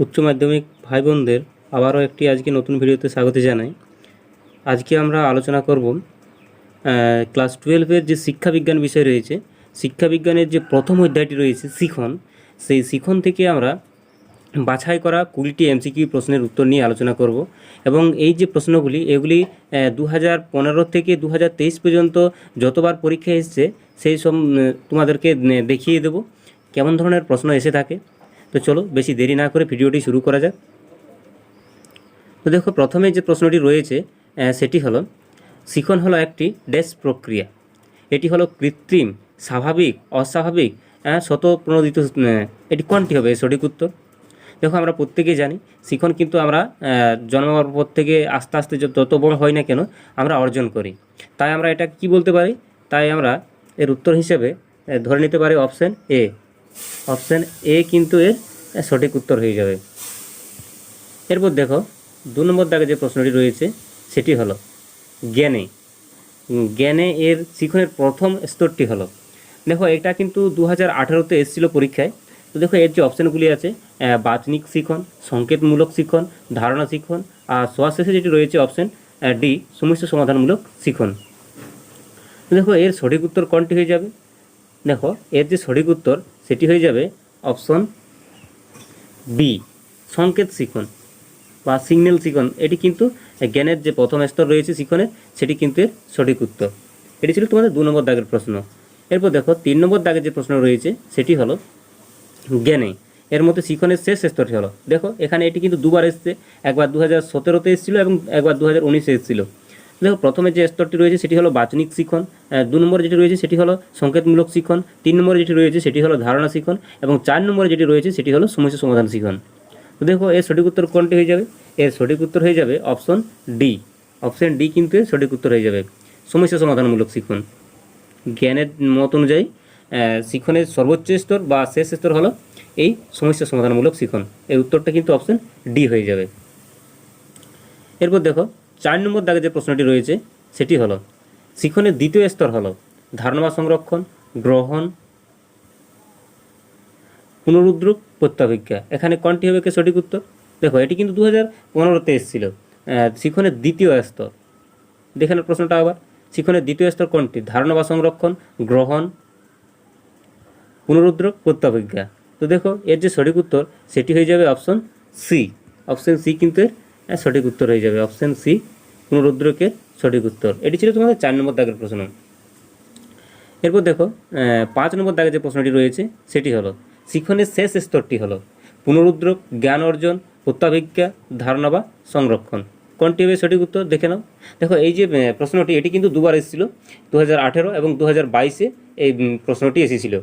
উচ্চ মাধ্যমিক ভাই বোনদের আবারও একটি আজকে নতুন ভিডিওতে স্বাগত জানাই। আজকে আমরা আলোচনা করব ক্লাস টুয়েলভের যে শিক্ষাবিজ্ঞান বিষয় রয়েছে, শিক্ষাবিজ্ঞানের যে প্রথম অধ্যায়টি রয়েছে, শিখন, সেই শিখন থেকে আমরা বাছাই করা কুড়িটি এমসিকিউ প্রশ্নের উত্তর নিয়ে আলোচনা করব এবং এই যে প্রশ্নগুলি, এগুলি দু হাজার পনেরো থেকে দু হাজার তেইশ পর্যন্ত যতবার পরীক্ষা এসছে, সেই সব তোমাদেরকে দেখিয়ে দেব। কেমন ধরনের প্রশ্ন এসে থাকে? তো চলো বেশি দেরি না করে ভিডিওটি শুরু করা যাক। তো দেখো, প্রথমে যে প্রশ্নটি রয়েছে সেটি হলো, শিখন হলো একটি ড্যাশ প্রক্রিয়া। এটি হলো কৃত্রিম, স্বাভাবিক, অস্বাভাবিক স্বতঃপ্রণোদিত এটি কোনটি হবে? সঠিক উত্তর। দেখো, আমরা প্রত্যেকেই জানি, শিখন কিন্তু আমরা জন্মাবার পর থেকে আস্তে আস্তে যত বড় হয় না কেন, আমরা অর্জন করি। তাই আমরা এটা কি বলতে পারি? তাই আমরা এর উত্তর হিসেবে ধরে নিতে পারি অপশান এ। অপশান এ কিন্তু এর সঠিক উত্তর হয়ে যাবে। এরপর দেখো, দু নম্বর দাগে যে প্রশ্নটি রয়েছে, সেটি হলো, জ্ঞানে। জ্ঞানে এর শিখনের প্রথম স্তরটি হলো। দেখো, এটা কিন্তু দু হাজার আঠারোতে এসেছিল পরীক্ষায়। তো দেখো, এর যে অপশানগুলি আছে বাচনিক শিখন, সংকেতমূলক শিখন, ধারণা শিখন, আর সবার শেষে যেটি রয়েছে অপশান ডি সমস্যা সমাধানমূলক শিখন। দেখো, এর সঠিক উত্তর কোনটি হয়ে যাবে? দেখো, এর যে সঠিক উত্তর সেটি হয়ে যাবে অপশন বি সংকেত শিখন বা সিগন্যাল শিখন এটি কিন্তু জ্ঞানের যে প্রথম স্তর রয়েছে শিখনের সেটি কিন্তু সঠিক উত্তর। এটি ছিল তোমাদের দু নম্বর দাগের প্রশ্ন। এরপর দেখো, তিন নম্বর দাগের যে প্রশ্ন রয়েছে, সেটি হলো জ্ঞানে। এর মধ্যে শিখনের শেষ স্তরটি হলো। দেখো, এখানে এটি কিন্তু দুবার এসছে। একবার দু হাজার সতেরোতে এসেছিল এবং একবার দু হাজার উনিশে এসেছিল। দেখো, প্রথমে যে স্তরটি রয়েছে সেটি হলো বাচনিক শিখন দু নম্বরে যেটি রয়েছে সেটি হলো সংকেতমূলক শিখন, তিন নম্বরে যেটি রয়েছে সেটি হলো ধারণা শিখন, এবং চার নম্বরে যেটি রয়েছে সেটি হলো সমস্যা সমাধান শিখন। তো দেখো, এর সঠিক উত্তর কোনটি হয়ে যাবে? এর সঠিক উত্তর হয়ে যাবে অপশন ডি। অপশন ডি কিন্তু এর সঠিক উত্তর হয়ে যাবে, সমস্যা সমাধানমূলক শিখন। জ্ঞানের মত অনুযায়ী শিখনের সর্বোচ্চ স্তর বা শেষ স্তর হলো এই সমস্যা সমাধানমূলক শিখন। এর উত্তরটা কিন্তু অপশন ডি হয়ে যাবে। এরপর দেখো চার নম্বর দাগে যে প্রশ্নটি রয়েছে, সেটি হলো শিখনের দ্বিতীয় স্তর হলো ধারণা বা সংরক্ষণ, গ্রহণ পুনরুদ্রুপ প্রত্যাভিজ্ঞা এখানে কোনটি হবে কে সঠিক উত্তর? দেখো, এটি কিন্তু দু হাজার পনেরোতে এসেছিল। শিখনের দ্বিতীয় স্তর। দেখে প্রশ্নটা আবার। শিখনের দ্বিতীয় স্তর কোনটি? ধারণা বা সংরক্ষণ, গ্রহণ, পুনরুদ্রক প্রত্যাভিজ্ঞা তো দেখো, এর যে সঠিক উত্তর, সেটি হয়ে যাবে অপশন সি। অপশন সি কিন্তু সঠিক উত্তর হয়ে যাবে। অপশন সি পুনরুদ্রকের সঠিক উত্তর। এটি ছিল তোমাদের চার নম্বর দাগের প্রশ্ন। এরপর দেখো পাঁচ নম্বর দাগে যে প্রশ্নটি রয়েছে, সেটি হলো শিক্ষণের শেষ স্তরটি হলো, পুনরুদ্রক, জ্ঞান অর্জন, প্রত্যাভিজ্ঞা, ধারণা বা সংরক্ষণ। কোনটি হবে সঠিক উত্তর? দেখে নাও। দেখো, এই যে প্রশ্নটি, এটি কিন্তু দুবার এসেছিল দু হাজার আঠেরো এবং দু হাজার এই প্রশ্নটি এসেছিল।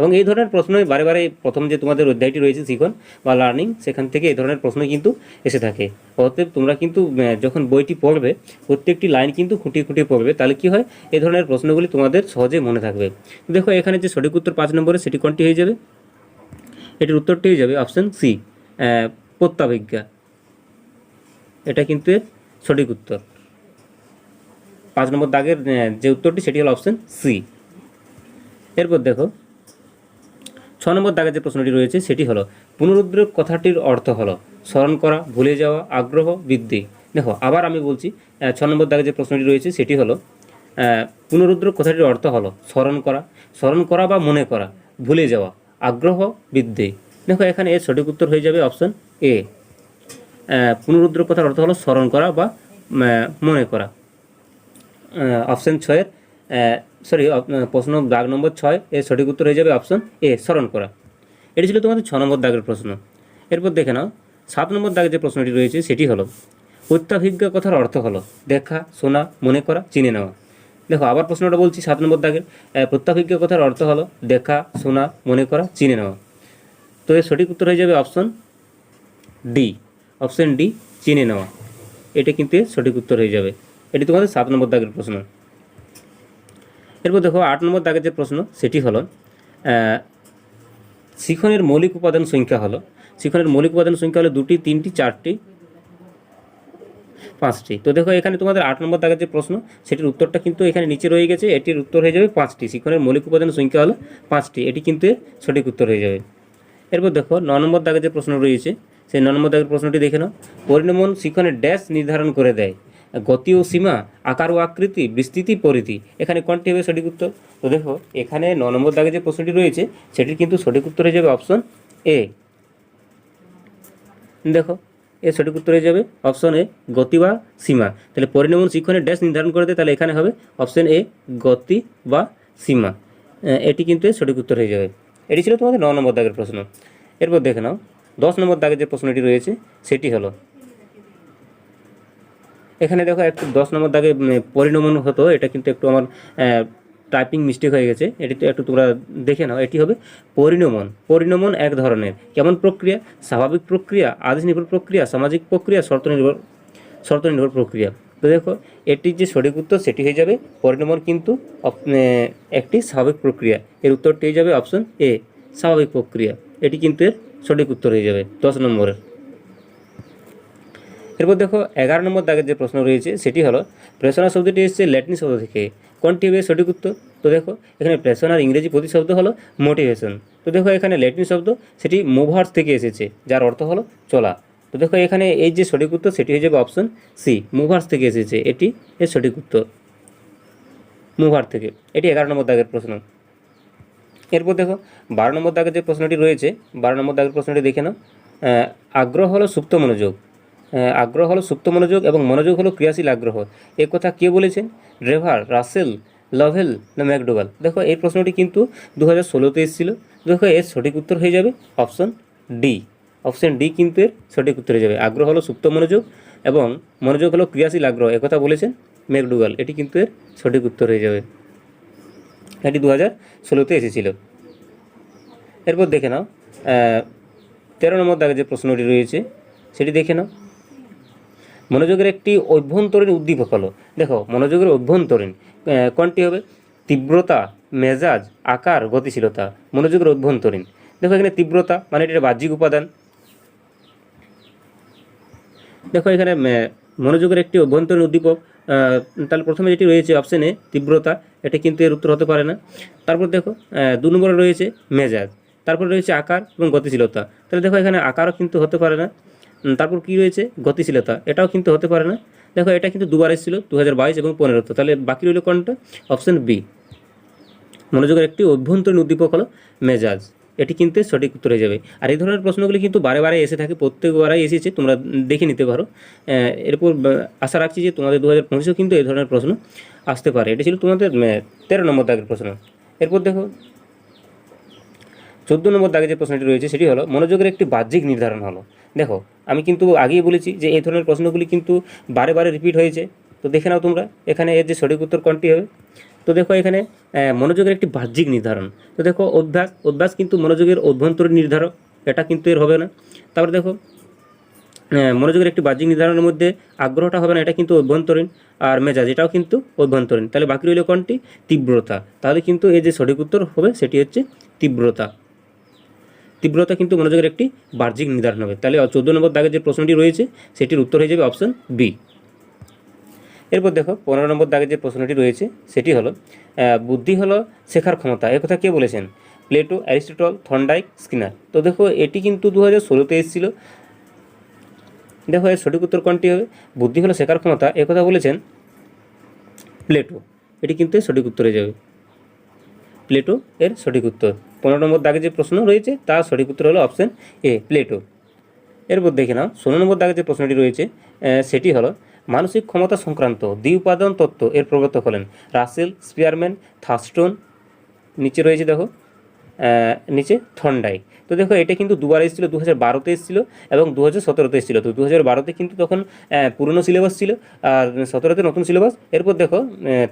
এবং এই ধরনের প্রশ্নই বারে বারে প্রথম যে তোমাদের অধ্যায়টি রয়েছে শিখন বা লার্নিং সেখান থেকে এই ধরনের প্রশ্ন কিন্তু এসে থাকে। অতএব তোমরা কিন্তু যখন বইটি পড়বে, প্রত্যেকটি লাইন কিন্তু খুঁটিয়ে খুঁটিয়ে পড়বে। তাহলে কি হয়? এই ধরনের প্রশ্নগুলি তোমাদের সহজে মনে থাকবে। দেখো, এখানে যে সঠিক উত্তর পাঁচ নম্বরে সেটি কোনটি হয়ে যাবে? এটির উত্তরটি হয়ে যাবে অপশন সি প্রত্যাভিজ্ঞা। এটা কিন্তু এর সঠিক উত্তর। পাঁচ নম্বর দাগের যে উত্তরটি, সেটি হলো অপশন সি এরপর দেখো ছ নম্বর দাগে যে প্রশ্নটি রয়েছে, সেটি হলো, পুনরুদ্রেক কথাটির অর্থ হলো, স্মরণ করা, ভুলে যাওয়া, আগ্রহ, বৃদ্ধি। দেখো, আবার আমি বলছি ছ নম্বর দাগে যে প্রশ্নটি রয়েছে, সেটি হলো পুনরুদ্রেক কথাটির অর্থ হলো, স্মরণ করা স্মরণ করা বা মনে করা, ভুলে যাওয়া, আগ্রহ, বৃদ্ধি। দেখো, এখানে এর সঠিক উত্তর হয়ে যাবে অপশন এ। পুনরুদ্র কথার অর্থ হলো, স্মরণ করা বা মনে করা। অপশন ছয়ের সরি প্রশ্ন দাগ নম্বর ছয়, এর সঠিক উত্তর হয়ে যাবে অপশন এ, স্মরণ করা। এটি ছিল তোমাদের ছ নম্বর দাগের প্রশ্ন। এরপর দেখে নাও, সাত নম্বর দাগে যে প্রশ্নটি রয়েছে সেটি হলো অত্যাভিজ্ঞ কথার অর্থ হলো, দেখা, শোনা, মনে করা, চিনে নেওয়া। দেখো, আবার প্রশ্নটা বলছি সাত নম্বর দাগের প্রত্যাভিজ্ঞ কথার অর্থ হলো, দেখা, শোনা, মনে করা, চিনে নেওয়া। তো এর সঠিক উত্তর হয়ে যাবে অপশন ডি। অপশন ডি, চিনে নেওয়া। এটা কিন্তু সঠিক উত্তর হয়ে যাবে। এটি তোমাদের সাত নম্বর দাগের প্রশ্ন। এরপর দেখো আট নম্বর দাগের যে প্রশ্ন, সেটি হলো শিখনের মৌলিক উপাদান সংখ্যা হলো, শিখনের মৌলিক উপাদান সংখ্যা হলো দুটি, তিনটি, চারটি, পাঁচটি। তো দেখো এখানে তোমাদের আট নম্বর দাগের যে প্রশ্ন, সেটির উত্তরটা কিন্তু এখানে নিচে রয়ে গেছে, এটির উত্তর হয়ে যাবে পাঁচটি। শিখনের মৌলিক উপাদান সংখ্যা হলো পাঁচটি, এটি কিন্তু সঠিক উত্তর হয়ে যাবে। এরপর দেখো ন নম্বর দাগের যে প্রশ্ন রয়েছে, সেই ন নম্বর দাগের প্রশ্নটি দেখে নাও। পরিণমন শিখনের ড্যাশ নির্ধারণ করে দেয়। গতি ও সীমা, আকার ও আকৃতি, বিস্তৃতি, পরিধি। এখানে কোনটি হবে সঠিক উত্তর? তো দেখো, এখানে ন নম্বর দাগে যে প্রশ্নটি রয়েছে, সেটির কিন্তু সঠিক উত্তর হয়ে যাবে অপশন এ। দেখো এর সঠিক উত্তর হয়ে যাবে অপশন এ, গতি বা সীমা। তাহলে পরিণমন শিক্ষণের ড্যাশ নির্ধারণ করে দেয় তাহলে এখানে হবে অপশন এ, গতি বা সীমা। এটি কিন্তু সঠিক উত্তর হয়ে যাবে। এটি ছিল তোমাদের ন নম্বর দাগের প্রশ্ন। এরপর দেখে নাও, দশ নম্বর দাগের যে প্রশ্নটি রয়েছে, সেটি হলো এখানে দেখো একটু দশ নম্বর দাগে পরিণমন হতো, এটা কিন্তু একটু আমার টাইপিং মিস্টেক হয়ে গেছে, এটি তো একটু তোমরা দেখে নাও, এটি হবে পরিণমন। পরিণমন এক ধরনের, কেমন প্রক্রিয়া? স্বাভাবিক প্রক্রিয়া আদেশ নির্ভর প্রক্রিয়া, সামাজিক প্রক্রিয়া শর্ত নির্ভর শর্ত নির্ভর প্রক্রিয়া। তো দেখো এটির যে সঠিক উত্তর, সেটি হয়ে যাবে, পরিণমন কিন্তু একটি স্বাভাবিক প্রক্রিয়া। এর উত্তরটি হয়ে যাবে অপশন এ স্বাভাবিক প্রক্রিয়া। এটি কিন্তু এর সঠিক উত্তর হয়ে যাবে, দশ নম্বরের। এরপর দেখো, এগারো নম্বর দাগের যে প্রশ্ন রয়েছে, সেটি হলো প্রেষণা শব্দটি এসেছে ল্যাটিন শব্দ থেকে। কোনটি হবে সঠিক উত্তর? তো দেখো, এখানে প্রেষণার ইংরেজি প্রতিশব্দ হলো মোটিভেশন তো দেখো, এখানে ল্যাটিন শব্দ, সেটি মুভার্স থেকে এসেছে, যার অর্থ হলো চলা। তো দেখো, এখানে এই যে সঠিক উত্তর, সেটি হয়ে যাবে অপশন সি মুভার্স থেকে এসেছে। এটি এর সঠিক উত্তর। মুভার থেকে। এটি এগারো নম্বর দাগের প্রশ্ন। এরপর দেখো, বারো নম্বর দাগের যে প্রশ্নটি রয়েছে, বারো নম্বর দাগের প্রশ্নটি দেখে নাও। আগ্রহ হলো সুপ্ত মনোযোগ। আগ্রহ হলো সুপ্ত মনোযোগ এবং মনোযোগ হলো ক্রিয়াশীল আগ্রহ। এ কথা কে বলেছেন? ড্রেভার, রাসেল, লভেল না ম্যাকডোগাল? দেখো, এই প্রশ্নটি কিন্তু দু হাজার ষোলোতে এসেছিল। দেখো, এর সঠিক উত্তর হয়ে যাবে অপশন ডি। অপশন ডি কিন্তু এর সঠিক উত্তর হয়ে যাবে। আগ্রহ হলো সুপ্ত মনোযোগ এবং মনোযোগ হলো ক্রিয়াশীল আগ্রহ। একথা বলেছেন ম্যাকডোগাল। এটি কিন্তু এর সঠিক উত্তর হয়ে যাবে। এটি দু হাজার ষোলোতে এসেছিল। এরপর দেখে নাও তেরো নম্বর দাগে যে প্রশ্নটি রয়েছে, সেটি দেখে নাও। মনোযোগের একটি অভ্যন্তরীণ উদ্দীপক হলো। দেখো, মনোযোগের অভ্যন্তরীণ কোনটি হবে? তীব্রতা, মেজাজ, আকার, গতিশীলতা। মনোযোগের অভ্যন্তরীণ। দেখো এখানে তীব্রতা মানে এটা বাহ্যিক উপাদান। দেখো এখানে মনোযোগের একটি অভ্যন্তরীণ উদ্দীপক তাহলে প্রথমে যেটি রয়েছে অপশানে তীব্রতা, এটা কিন্তু এর উত্তর হতে পারে না। তারপর দেখো দু নম্বরে রয়েছে মেজাজ, তারপর রয়েছে আকার এবং গতিশীলতা। তাহলে দেখো এখানে আকারও কিন্তু হতে পারে না। তারপর কি রয়েছে? গতিশীলতা। এটাও কিন্তু হতে পারে না। দেখো, এটা কিন্তু দুবার এসেছিল দু হাজার বাইশ এবং পনেরোতে তাহলে বাকি রইল কোনটা? Option B. মনোযোগের একটি অভ্যন্তরীণ উদ্দীপক হলো মেজাজ। এটি কিন্তু সঠিক উত্তর হয়ে যাবে। আর এই ধরনের প্রশ্নগুলি কিন্তু বারে বারে এসে থাকে প্রত্যেকবারই এসেছে, তোমরা দেখে নিতে পারো। এরপর আশা রাখছি যে তোমাদের দু হাজার পঁচিশেও কিন্তু এই ধরনের প্রশ্ন আসতে পারে। এটি ছিল তোমাদের তেরো নম্বর দাগের প্রশ্ন। এরপর দেখো, চোদ্দ নম্বর দাগে যে প্রশ্নটি রয়েছে, সেটি হলো, মনোযোগের একটি বাহ্যিক নির্ধারণ হলো। দেখো, আমি কিন্তু আগেই বলেছি যে এই ধরনের প্রশ্নগুলি কিন্তু বারে বারে রিপিট হয়েছে। তো দেখে নাও তোমরা, এখানে এর যে সঠিক উত্তর কোনটি হবে? তো দেখো এখানে মনোযোগের একটি বাহ্যিক নির্ধারণ। তো দেখো, অভ্যাস অভ্যাস কিন্তু মনোযোগের অভ্যন্তরীণ নির্ধারক, এটা কিন্তু এর হবে না। তারপরে দেখো মনোযোগের একটি বাহ্যিক নির্ধারণের মধ্যে আগ্রহটা হবে না, এটা কিন্তু অভ্যন্তরীণ। আর মেজাজ, এটাও কিন্তু অভ্যন্তরীণ। তাহলে বাকি রইল কোনটি? তীব্রতা। তাহলে কিন্তু এর যে সঠিক উত্তর হবে, সেটি হচ্ছে তীব্রতা। তীব্রতা কিন্তু মনোযোগের একটি বাহ্যিক নির্ধারণ হবে। তাহলে চোদ্দ নম্বর দাগের যে প্রশ্নটি রয়েছে, সেটির উত্তর হয়ে যাবে অপশন বি এরপর দেখো, পনেরো নম্বর দাগের যে প্রশ্নটি রয়েছে, সেটি হলো বুদ্ধি হলো শেখার ক্ষমতা। এ কথা কে বলেছেন? Plato, Aristotle, Thorndike, Skinner. তো দেখো, এটি কিন্তু দু হাজার ষোলোতে এসেছিল। দেখো, এর সঠিক উত্তর কোনটি হবে? বুদ্ধি হলো শেখার ক্ষমতা। এ কথা বলেছেন প্লেটো। এটি কিন্তু সঠিক উত্তরে যাবে। প্লেটো, এর সঠিক উত্তর। পনেরো নম্বর দাগে যে প্রশ্ন রয়েছে তার সঠিক উত্তর হলো অপশন এ প্লেটো এরপর দেখে নাও, ষোলো নম্বর দাগে যে প্রশ্নটি রয়েছে সেটি হলো, মানসিক ক্ষমতা সংক্রান্ত দ্বি উপাদান তত্ত্ব এর প্রবর্তক হলেন রাসেল স্পিয়ারম্যান থার্স্টোন নিচে রয়েছে দেখো নিচে থন্ডাইক তো দেখো, এটা কিন্তু দুবার এসেছিল দু হাজার বারোতে এসেছিল এবং দু হাজার সতেরোতে এসেছিল। তো দু হাজার বারোতে কিন্তু তখন পুরনো সিলেবাস ছিল আর সতেরোতে নতুন সিলেবাস এরপর দেখো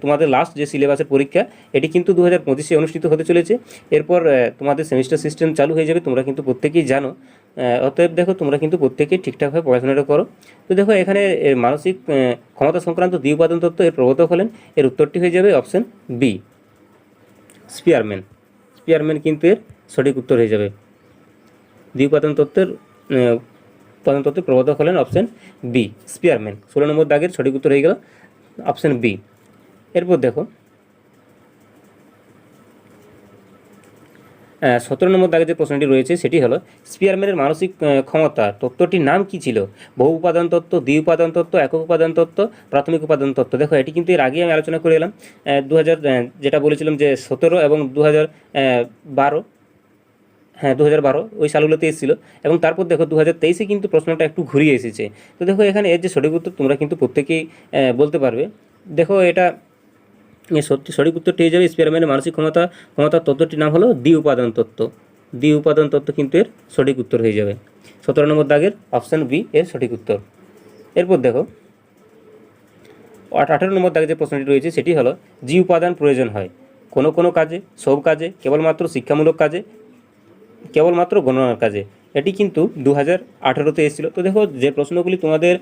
তোমাদের লাস্ট যে সিলেবাসের পরীক্ষা, এটি কিন্তু দু হাজার পঁচিশে অনুষ্ঠিত হতে চলেছে। এরপর তোমাদের সেমিস্টার সিস্টেম চালু হয়ে যাবে, তোমরা কিন্তু প্রত্যেকেই জানো। অতএব দেখো, তোমরা কিন্তু প্রত্যেকেই ঠিকঠাকভাবে পড়াশোনাটা করো। তো দেখো, এখানে মানসিক ক্ষমতা সংক্রান্ত দ্বি উপাদান তত্ত্ব এর প্রবর্তক হলেন। এর উত্তরটি হয়ে যাবে অপশন বি স্পিয়ারম্যান স্পিয়ারম্যান কিন্তু এর সঠিক উত্তর হয়ে যাবে। দ্বিপাদন তত্ত্বের আহ, উপাদান তত্ত্বের প্রবর্তক হলেন অপশন বি স্পিয়ারম্যান ষোলো নম্বর দাগের সঠিক উত্তর হয়ে গেল অপশন বি এরপর দেখো সতেরো নম্বর দাগে যে প্রশ্নটি রয়েছে, সেটি হলো, স্পিয়ারম্যানের মানসিক ক্ষমতা, তত্ত্বটির নাম কি ছিল? বহু উপাদান তত্ত্ব, দ্বি উপাদান তত্ত্ব, একক উপাদান তত্ত্ব, প্রাথমিক উপাদান তত্ত্ব। দেখো, এটি কিন্তু এর আগে আমি আলোচনা করে এলাম। দু হাজার যেটা বলেছিলাম যে সতেরো এবং দু হাজার বারো হ্যাঁ দু হাজার বারো, ওই সালগুলোতে এসেছিল। এবং তারপর দেখো দু হাজার তেইশে কিন্তু প্রশ্নটা একটু ঘুরিয়ে এসেছে। তো দেখো, এখানে এর যে সঠিক উত্তর তোমরা কিন্তু প্রত্যেকেই বলতে পারবে। দেখো, এটা সঠিক উত্তরটি হয়ে যাবে স্পিয়ারম্যানের মানসিক ক্ষমতা, ক্ষমতার তত্ত্বটির নাম হলো দ্বি উপাদান তত্ত্ব। দ্বি উপাদান তত্ত্ব কিন্তু এর সঠিক উত্তর হয়ে যাবে। সতেরো নম্বর দাগের অপশান বি এর সঠিক উত্তর। এরপর দেখো আঠারো নম্বর দাগে যে প্রশ্নটি রয়েছে, সেটি হলো জি উপাদান প্রয়োজন হয়। কোনো কোনো কাজে, সব কাজে, কেবলমাত্র শিক্ষামূলক কাজে, কেবলমাত্র গণনার কাজে। এটি কিন্তু দু হাজার আঠেরোতে এসেছিল। তো দেখো, যে প্রশ্নগুলি তোমাদের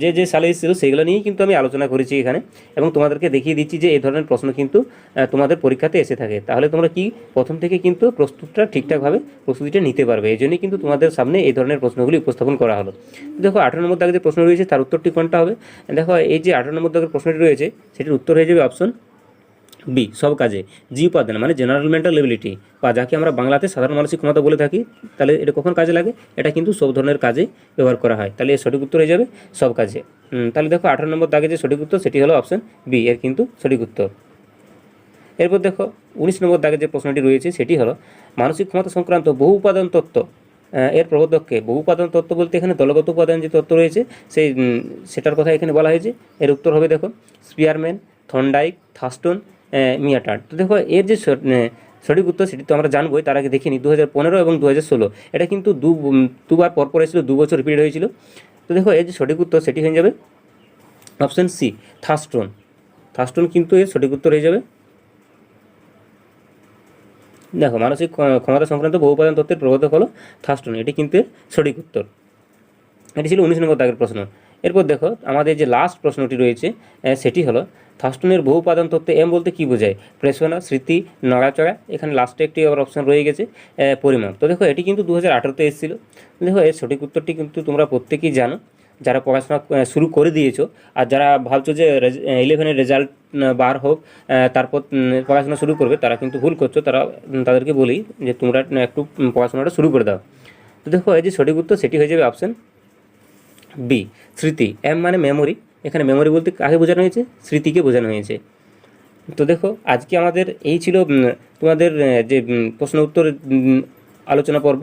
যে যে সালে এসেছিল, সেগুলো নিয়েই কিন্তু আমি আলোচনা করেছি এখানে এবং তোমাদেরকে দেখিয়ে দিচ্ছি যে এই ধরনের প্রশ্ন কিন্তু তোমাদের পরীক্ষাতে এসে থাকে। তাহলে তোমরা কি প্রথম থেকে কিন্তু প্রস্তুতটা ঠিকঠাকভাবে প্রস্তুতিটা নিতে পারবে? এই জন্যই কিন্তু তোমাদের সামনে এই ধরনের প্রশ্নগুলি উপস্থাপন করা হলো। দেখো, আঠারো নম্বর দাগে যে প্রশ্ন রয়েছে, তার উত্তরটি কোনটা হবে? দেখো, এই যে আঠারো নম্বর দাগের প্রশ্নটি রয়েছে, সেটির উত্তর হয়ে যাবে অপশন বি, সব কাজে। জি উপাদান মানে জেনারেল মেন্টাল এবিলিটি বা যাকে আমরা বাংলাতে সাধারণ মানসিক ক্ষমতা বলে থাকি, তাহলে এটা কখন কাজে লাগে? এটা কিন্তু সব ধরনের কাজে ব্যবহার করা হয়। তাহলে এর সঠিক উত্তর হয়ে যাবে, সব কাজে। তাহলে দেখো আঠারো নম্বর দাগে যে সঠিক উত্তর, সেটি হলো অপশন বি এর কিন্তু সঠিক উত্তর। এরপর দেখো, উনিশ নম্বর দাগে যে প্রশ্নটি রয়েছে, সেটি হলো, মানসিক ক্ষমতা সংক্রান্ত বহু উপাদান তত্ত্ব এর প্রবর্তককে বহু উপাদান তত্ত্ব বলতে এখানে দলগত উপাদান যে তত্ত্ব রয়েছে, সেই সেটার কথা এখানে বলা হয়েছে। এর উত্তর হবে দেখো স্পিয়ারম্যান থন্ডাইক থাস্টন মিয়াটার তো দেখো, এর যে সঠিক উত্তর সেটি তো আমরা জানবোই, তার আগে দেখিনি। দু হাজার পনেরো এবং দু হাজার ষোলো, এটা কিন্তু দু দুবার পরপর এসেছিল, দু বছর রিপিট হয়েছিল। তো দেখো, এর যে সঠিক উত্তর সেটি হয়ে যাবে অপশান সি থাস্টন থাস্টন কিন্তু এর সঠিক উত্তর হয়ে যাবে। দেখো, মানসিক ক্ষমতা সংক্রান্ত বহু উপাদান তত্ত্বের প্রবর্তক হলো থাস্টন এটি কিন্তু সঠিক উত্তর। এটি ছিল উনিশ নম্বর দাগের প্রশ্ন। এরপর দেখো আমাদের যে লাস্ট প্রশ্নটি রয়েছে সেটি হলো থাস্টনের বহু উপাদান তত্ত্বে এম বলতে কী বোঝায়? প্রেসনা স্মৃতি নড়াচড়া এখানে লাস্টে একটি আবার অপশন রয়ে গেছে আহ, পরিমাপ। তো দেখো এটি কিন্তু দু হাজার আঠেরোতে এসেছিল। দেখো এর সঠিক উত্তরটি কিন্তু তোমরা প্রত্যেকেই জানো। যারা পড়াশোনা শুরু করে দিয়েছ আর যারা ভাবছ যে ইলেভেনের রেজাল্ট বার হোক তারপর পড়াশোনা শুরু করবে তারা কিন্তু ভুল করছ তারা তাদেরকে বলি যে তোমরা একটু পড়াশোনাটা শুরু করে দাও। তো দেখো এই যে সঠিক উত্তর সেটি হয়ে যাবে অপশন বি স্মৃতি এম মানে মেমোরি এখানে মেমোরি বলতে কাকে বোঝানো হয়েছে? স্মৃতিকে বোঝানো হয়েছে। তো দেখো, আজকে আমাদের এই ছিল তোমাদের যে প্রশ্ন উত্তর আলোচনা পর্ব।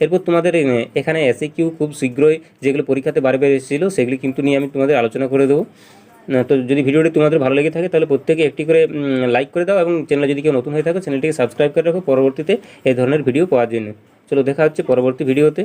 এরপর তোমাদের এখানে এসে কিউ খুব শীঘ্রই যেগুলো পরীক্ষাতে বারে বারে এসেছিল সেগুলি কিন্তু নিয়ে আমি তোমাদের আলোচনা করে দেবো। তো যদি ভিডিওটি তোমাদের ভালো লেগে থাকে, তাহলে প্রত্যেকে একটি করে লাইক করে দাও এবং চ্যানেলে যদি কেউ নতুন হয়ে থাকে চ্যানেলটিকে সাবস্ক্রাইব করে রাখো। পরবর্তীতে এই ধরনের ভিডিও পাওয়ার জন্য। চলো, দেখা হচ্ছে পরবর্তী ভিডিওতে